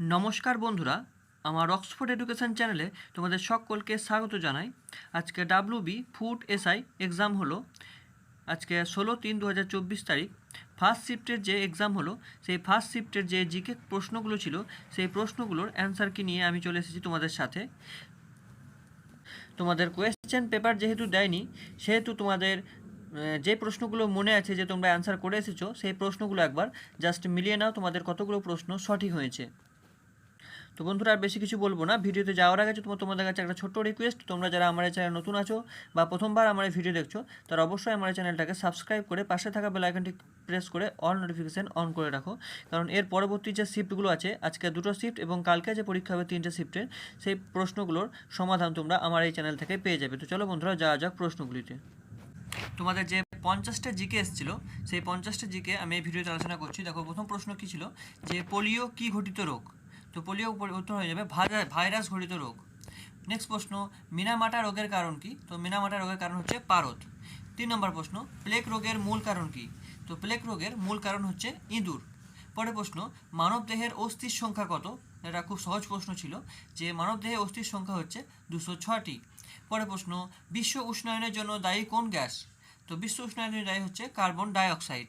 নমস্কার বন্ধুরা, আমার অক্সফোর্ড এডুকেশন চ্যানেলে তোমাদের সকলকে স্বাগত জানাই। আজকে W B food SI exam হলো, আজকে ষোলো তিন দু তারিখ। ফার্স্ট শিফটের যে এক্সাম হলো, সেই ফার্স্ট শিফটের যে জিকে প্রশ্নগুলো ছিল, সেই প্রশ্নগুলোর অ্যান্সার কি নিয়ে আমি চলে এসেছি তোমাদের সাথে। তোমাদের কোয়েশ্চেন পেপার যেহেতু দেয়নি, সেহেতু তোমাদের যে প্রশ্নগুলো মনে আছে যে তোমরা অ্যান্সার করে এসেছ, সেই প্রশ্নগুলো একবার জাস্ট মিলিয়ে নাও, তোমাদের কতগুলো প্রশ্ন সঠিক হয়েছে। তো বন্ধুরা আর বেশি কিছু বলব না। ভিডিওতে যাওয়ার আগে তোমার তোমাদের কাছে একটা ছোট্ট রিকোয়েস্ট তোমরা যারা আমার চ্যানেল নতুন আছো বা প্রথমবার আমার এই ভিডিও দেখছ, তারা অবশ্যই আমার চ্যানেলটাকে সাবস্ক্রাইব করে পাশে থাকা বেল আইকনটি প্রেস করে অল নোটিফিকেশান অন করে রাখো। কারণ এর পরবর্তী যে শিফটগুলো আছে, আজকে দুটো শিফট এবং কালকে যে পরীক্ষা হবে তিনটে শিফটের সেই প্রশ্নগুলোর সমাধান তোমরা আমার এই চ্যানেল থেকে পেয়ে যাবে। তো চলো বন্ধুরা, যাওয়া যাক প্রশ্নগুলিতে। তোমাদের যে পঞ্চাশটা জিকে এসেছিল, সেই পঞ্চাশটা জিকে আমি এই ভিডিওতে আলোচনা করছি। দেখো, প্রথম প্রশ্ন কী ছিল? যে পোলিও কি ঘটিত রোগ? তো পোলিও উত্তর হয়ে যাবে ভাইরা- ভাইরাস ঘটিত রোগ। নেক্সট প্রশ্ন, মিনামাটা রোগের কারণ কি? তো মিনামাটা রোগের কারণ হচ্ছে পারদ। তিন নম্বর প্রশ্ন প্লেগ রোগের মূল কারণ কি? তো প্লেগ রোগের মূল কারণ হচ্ছে ইঁদুর। পরের প্রশ্ন, মানব দেহের অস্থির সংখ্যা কত? এটা খুব সহজ প্রশ্ন ছিল যে মানব দেহে অস্থির সংখ্যা হচ্ছে দুশো ছটি পরের প্রশ্ন, বিশ্ব উষ্ণায়নের জন্য দায়ী কোন গ্যাস? তো বিশ্ব উষ্ণায়নের দায়ী হচ্ছে কার্বন ডাইঅক্সাইড।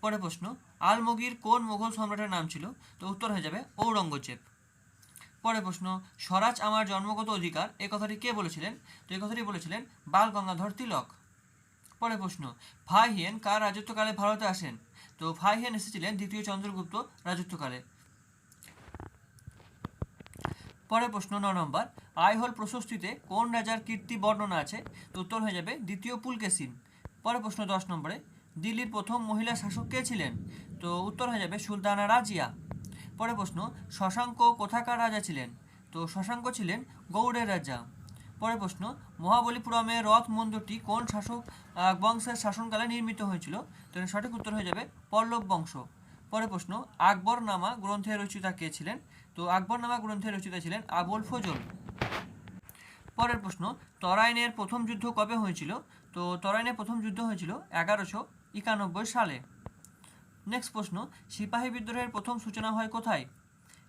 পরের প্রশ্ন আলমগীর কোন মোগল সম্রাটের নাম ছিল? তো উত্তর হয়ে যাবে ঔরঙ্গজেব। পরের প্রশ্ন, স্বরাজ আমার জন্মগত অধিকার? এ কথাটি কে বলেছিলেন? তো এই কথাটি বলেছিলেন বাল গঙ্গাধর তিলক। পরের প্রশ্ন, ভাই হিয়েন কার রাজত্বকালে ভারতে আসেন? তো ভাই হিয়েন এসেছিলেন দ্বিতীয় চন্দ্রগুপ্ত রাজত্বকালে। পরের প্রশ্ন, ন নম্বর, আইহোল প্রশস্তিতে কোন রাজার কীর্তি বর্ণনা আছে? তো উত্তর হয়ে যাবে দ্বিতীয় পুলকেসিন পরের প্রশ্ন, দশ নম্বরে দিল্লির প্রথম মহিলা শাসক কে ছিলেন? তো উত্তর হয়ে যাবে সুলতানা রাজিয়া। পরের প্রশ্ন, শশাঙ্ক কোথাকার রাজা ছিলেন? তো শশাঙ্ক ছিলেন গৌড়ের রাজা। পরের প্রশ্ন, মহাবলীপুরমে রথ মন্দিরটি কোন শাসক বংশের শাসনকালে নির্মিত হয়েছিল? তো সঠিক উত্তর হয়ে যাবে পল্লব বংশ। পরের প্রশ্ন, আকবরনামা গ্রন্থের রচিতা কে ছিলেন? তো আকবরনামা গ্রন্থের রচিতা ছিলেন আবুল ফজল। পরের প্রশ্ন, তরাইনের প্রথম যুদ্ধ কবে হয়েছিল? তো তরাইনের প্রথম যুদ্ধ হয়েছিল এগারোশো একানব্বই সালে। নেক্সট প্রশ্ন, সিপাহী বিদ্রোহের প্রথম সূচনা হয় কোথায়?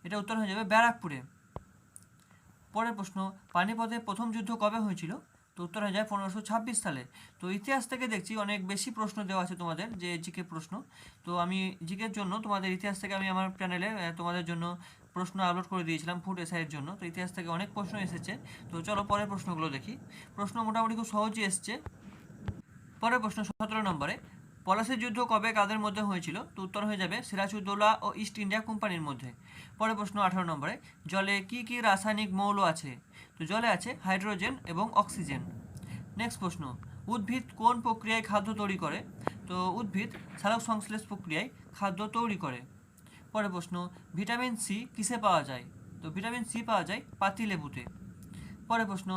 এটা উত্তর হয়ে যাবে ব্যারাকপুরে। পরের প্রশ্ন, পানিপথে প্রথম যুদ্ধ কবে হয়েছিল? তো উত্তর হয়ে যায় পনেরোশো ছাব্বিশ সালে। তো ইতিহাস থেকে দেখছি অনেক বেশি প্রশ্ন দেওয়া আছে তোমাদের, যে জিকে প্রশ্ন। তো আমি জিকের জন্য তোমাদের ইতিহাস থেকে আমি আমার চ্যানেলে তোমাদের জন্য প্রশ্ন আপলোড করে দিয়েছিলাম ফুড এসআইয়ের জন্য। তো ইতিহাস থেকে অনেক প্রশ্ন এসেছে। তো চলো পরের প্রশ্নগুলো দেখি। প্রশ্ন মোটামুটি খুব সহজই এসছে। পরের প্রশ্ন, সতেরো নম্বরে পলাশির যুদ্ধ কবে কাদের মধ্যে হয়েছিল? তো উত্তর হয়ে যাবে সিরাজউদ্দৌলা ও ইস্ট ইন্ডিয়া কোম্পানির মধ্যে। পরে প্রশ্ন আঠারো নম্বরে, জলে কি কি রাসায়নিক মৌল আছে? তো জলে আছে হাইড্রোজেন এবং অক্সিজেন। নেক্সট প্রশ্ন, উদ্ভিদ কোন প্রক্রিয়ায় খাদ্য তৈরি করে? তো উদ্ভিদ সালোক সংশ্লেষ প্রক্রিয়ায় খাদ্য তৈরি করে। পরে প্রশ্ন, ভিটামিন সি কিসে পাওয়া যায়? তো ভিটামিন সি পাওয়া যায় পাতিলেবুতে পরে প্রশ্ন,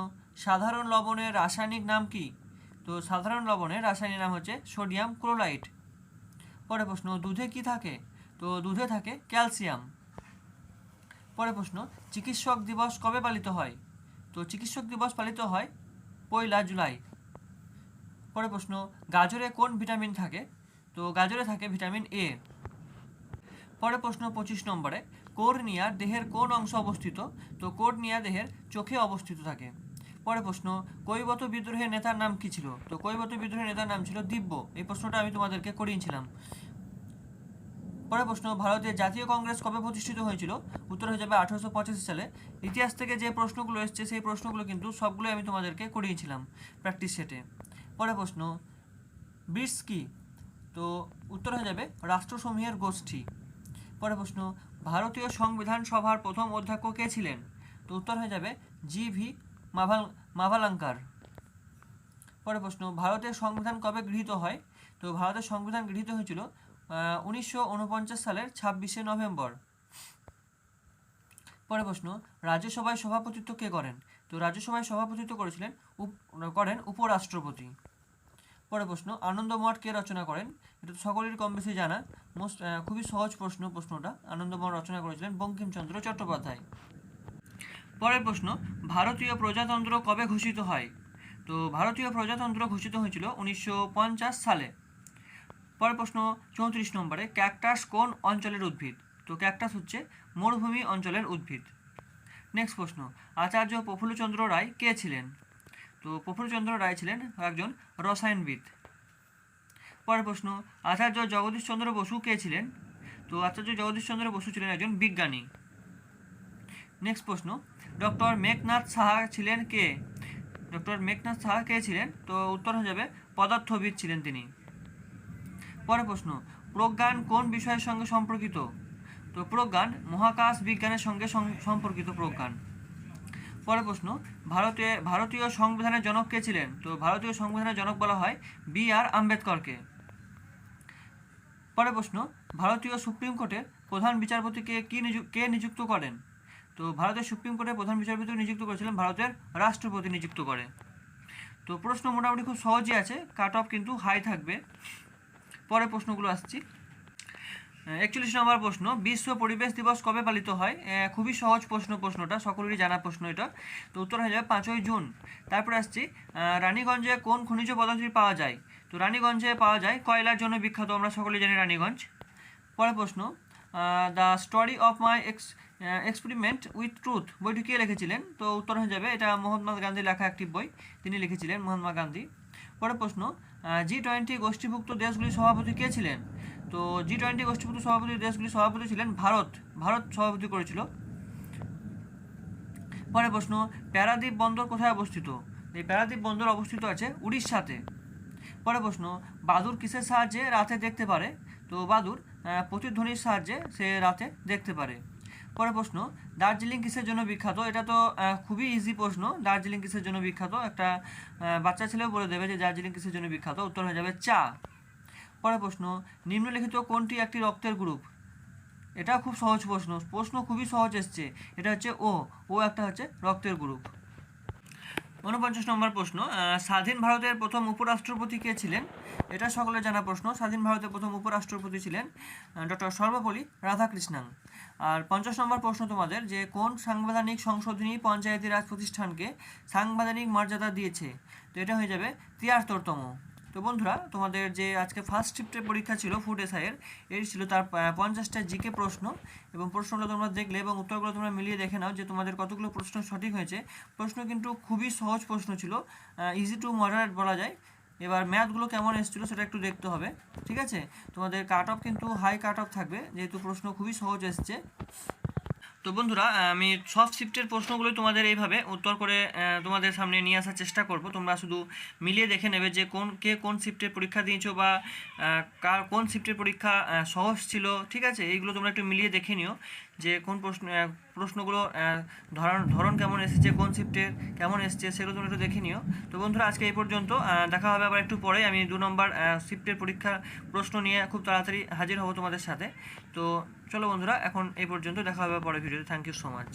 সাধারণ লবণের রাসায়নিক নাম কি? তো সাধারণ লবণের রাসায়নিক নাম হচ্ছে সোডিয়াম ক্লোরাইড। পরের প্রশ্ন, দুধে কি থাকে? তো দুধে থাকে ক্যালসিয়াম। পরের প্রশ্ন, চিকিৎসক দিবস কবে পালিত হয়? তো চিকিৎসক দিবস পালিত হয় পয়লা জুলাই। পরের প্রশ্ন, গাজরে কোন ভিটামিন থাকে? তো গাজরে থাকে ভিটামিন এ। পরের প্রশ্ন, পঁচিশ নম্বরে কোর্নিয়ার দেহের কোন অংশ অবস্থিত? তো কোর্নিয়া দেহের চোখে অবস্থিত থাকে। পরের প্রশ্ন, কৈবত বিদ্রোহের নেতার নাম কি ছিল? তো কৈবত বিদ্রোহের নেতার নাম ছিল দিব্য। এই প্রশ্নটা আমি তোমাদেরকে করিয়েছিলাম পরের প্রশ্ন, ভারতের জাতীয় কংগ্রেস কবে প্রতিষ্ঠিত হয়েছিল? উত্তর হয়ে যাবে আঠারোশো পঁচাশি সালে। ইতিহাস থেকে যে প্রশ্নগুলো এসছে, সেই প্রশ্নগুলো কিন্তু সবগুলোই আমি তোমাদেরকে করিয়েছিলাম প্র্যাকটিস সেটে পরের প্রশ্ন ব্রিটস কি? তো উত্তর হয়ে যাবে রাষ্ট্রসমূহের গোষ্ঠী। পরের প্রশ্ন, ভারতীয় সংবিধান সভার প্রথম অধ্যক্ষ কে ছিলেন? তো উত্তর হয়ে যাবে জি ভি মাভাল, মাভালাঙ্কার। পরের প্রশ্ন, ভারতের সংবিধান কবে গৃহীত হয়? তো ভারতের সংবিধান গৃহীত হয়েছিল উনিশশো উনপঞ্চাশ সালের ছাব্বিশে নভেম্বর। পরের প্রশ্ন, রাজ্যসভায় সভাপতিত্ব কে করেন? তো রাজ্যসভায় সভাপতিত্ব করেছিলেন করেন উপরাষ্ট্রপতি। পরের প্রশ্ন, আনন্দমঠ কে রচনা করেন? এটা তো সকলেরই কম বেশি জানা। মোস্ট খুবই সহজ প্রশ্ন, প্রশ্নটা। আনন্দমঠ রচনা করেছিলেন বঙ্কিমচন্দ্র চট্টোপাধ্যায়। পরের প্রশ্ন, ভারতীয় প্রজাতন্ত্র কবে ঘোষিত হয়? তো ভারতীয় প্রজাতন্ত্র ঘোষিত হয়েছিল উনিশশো পঞ্চাশ সালে। পরের প্রশ্ন, চৌত্রিশ নম্বরে ক্যাকটাস কোন অঞ্চলের উদ্ভিদ? তো ক্যাকটাস হচ্ছে মরুভূমি অঞ্চলের উদ্ভিদ। নেক্সট প্রশ্ন, আচার্য প্রফুল্লচন্দ্র রায় কে ছিলেন? তো প্রফুল্লচন্দ্র রায় ছিলেন একজন রসায়নবিদ। পরের প্রশ্ন, আচার্য জগদীশচন্দ্র বসু কে ছিলেন? তো আচার্য জগদীশচন্দ্র বসু ছিলেন একজন বিজ্ঞানী। নেক্সট প্রশ্ন, ডক্টর মেঘনাথ সাহা ছিলেন কে? ডক্টর মেঘনাথ সাহা কে ছিলেন? তো উত্তর হয়ে যাবে, পদার্থবিদ ছিলেন তিনি। পরের প্রশ্ন, প্রজ্ঞান কোন বিষয়ের সঙ্গে সম্পর্কিত? তো প্রজ্ঞান মহাকাশ বিজ্ঞানের সঙ্গে সম্পর্কিত প্রজ্ঞান। পরের প্রশ্ন ভারতে ভারতীয় সংবিধানের জনক কে ছিলেন? তো ভারতীয় সংবিধানের জনক বলা হয় বি আর আম্বেদকরকে পরের প্রশ্ন, ভারতীয় সুপ্রিম কোর্টের প্রধান বিচারপতিকে কি কে নিযুক্ত করেন? তো ভারতের সুপ্রিম কোর্টের প্রধান বিচারপতি নিযুক্ত করেছিলেন ভারতের রাষ্ট্রপতি নিযুক্ত করে। তো প্রশ্ন মোটামুটি খুব সহজই আছে কাট অফ কিন্তু হাই থাকবে। পরে প্রশ্নগুলো আসছি। একচল্লিশ নম্বর প্রশ্ন, বিশ্ব পরিবেশ দিবস কবে পালিত হয়? খুবই সহজ প্রশ্ন, প্রশ্নটা, সকলেরই জানা প্রশ্ন এটা। তো উত্তর হয়ে যাবে পাঁচই জুন। তারপরে আসছি রানীগঞ্জে কোন খনিজ পদার্থটি পাওয়া যায়? তো রানীগঞ্জে পাওয়া যায় কয়লার জন্য বিখ্যাত, আমরা সকলেই জানি রানীগঞ্জ। পরের প্রশ্ন the story of my ex experiment with truth বইটি কে লিখেছিলেন? তো উত্তর হয়ে যাবে, এটা মহাত্মা গান্ধী লেখা একটি বই। তিনি লিখেছিলেন মহাত্মা গান্ধী। পরের প্রশ্ন জি টোয়েন্টি গোষ্ঠীভুক্ত দেশগুলির সভাপতি কে ছিলেন? তো জি টোয়েন্টি গোষ্ঠীভুক্ত সভাপতি, দেশগুলির সভাপতি ছিলেন ভারত। ভারত সভাপতি করেছিল। পরের প্রশ্ন, প্যারাদ্বীপ বন্দর কোথায় অবস্থিত? এই প্যারাদ্বীপ বন্দর অবস্থিত আছে উড়িষ্যাতে। পরের প্রশ্ন, বাদুর কিসের সাহায্যে রাতে দেখতে পারে? তো বাদুর আহ, প্রতিধ্বনির সাহায্যে সে রাতে দেখতে পারে। পরের প্রশ্ন দার্জিলিং কিসের জন্য বিখ্যাত? এটা তো খুবই ইজি প্রশ্ন। দার্জিলিং কিসের জন্য বিখ্যাত? একটা বাচ্চা ছেলেও বলে দেবে যে দার্জিলিং কিসের জন্য বিখ্যাত? উত্তর হয়ে যাবে চা। পরের প্রশ্ন নিম্নলিখিত কোনটি একটি রক্তের গ্রুপ? এটা খুব সহজ প্রশ্ন। প্রশ্ন খুবই সহজ এসছে। এটা হচ্ছে ও। ও একটা হচ্ছে রক্তের গ্রুপ। ঊনপঞ্চাশ নম্বর প্রশ্ন স্বাধীন ভারতের প্রথম উপরাষ্ট্রপতি কে ছিলেন? এটা সকলে জানা প্রশ্ন, স্বাধীন ভারতের প্রথম উপরাষ্ট্রপতি ছিলেন ডক্টর সর্বপল্লী রাধাকৃষ্ণান। আর পঞ্চাশ নম্বর প্রশ্ন তোমাদের, যে কোন সাংবিধানিক সংশোধনী পঞ্চায়েতি রাজ প্রতিষ্ঠানকে সাংবিধানিক মর্যাদা দিয়েছে? তো এটা হয়ে যাবে তিয়াত্তরতম। তো বন্ধুরা, তোমাদের যে আজকে ফার্স্ট শিফটের পরীক্ষা ছিল ফুড এসআইয়ের এর ছিল তার পঞ্চাশটা জিকে প্রশ্ন এবং প্রশ্নগুলো তোমরা দেখলে এবং উত্তরগুলো তোমরা মিলিয়ে দেখে নাও যে তোমাদের কতগুলো প্রশ্ন সঠিক হয়েছে। প্রশ্ন কিন্তু খুবই সহজ প্রশ্ন ছিল ইজি টু মডারেট বলা যায়। এবার ম্যাথগুলো কেমন এসেছিল সেটা একটু দেখতে হবে, ঠিক আছে? তোমাদের কাট অফ কিন্তু হাই কাট অফ থাকবে, যেহেতু প্রশ্ন খুবই সহজ এসছে। তো বন্ধুরা আমি সব শিফটের প্রশ্নগুলো তোমাদের এইভাবে উত্তর করে তোমাদের সামনে নিয়ে আসার চেষ্টা করব। তোমরা শুধু মিলিয়ে দেখে নেবে যে কোন, কে কোন শিফটের পরীক্ষা দিয়েছ বা কার কোন শিফটের পরীক্ষা সহজ ছিল, ঠিক আছে? এইগুলো তোমরা একটু মিলিয়ে দেখে নিও। যে কোন প্রশ্ন প্রশ্নগুলো ধরন ধরন কেমন এসেছে, কোন শিফটের কেমন এসেছে, সেগুলো তুমি একটু দেখে নিও। তো বন্ধুরা, আজকে এই পর্যন্ত দেখা হবে আবার একটু পরে। আমি দু নম্বর শিফটের পরীক্ষার প্রশ্ন নিয়ে খুব তাড়াতাড়ি হাজির হব তোমাদের সাথে। তো চলো বন্ধুরা, এখন এই পর্যন্ত দেখা হবে পরে ভিডিওতে থ্যাংক ইউ সো মাচ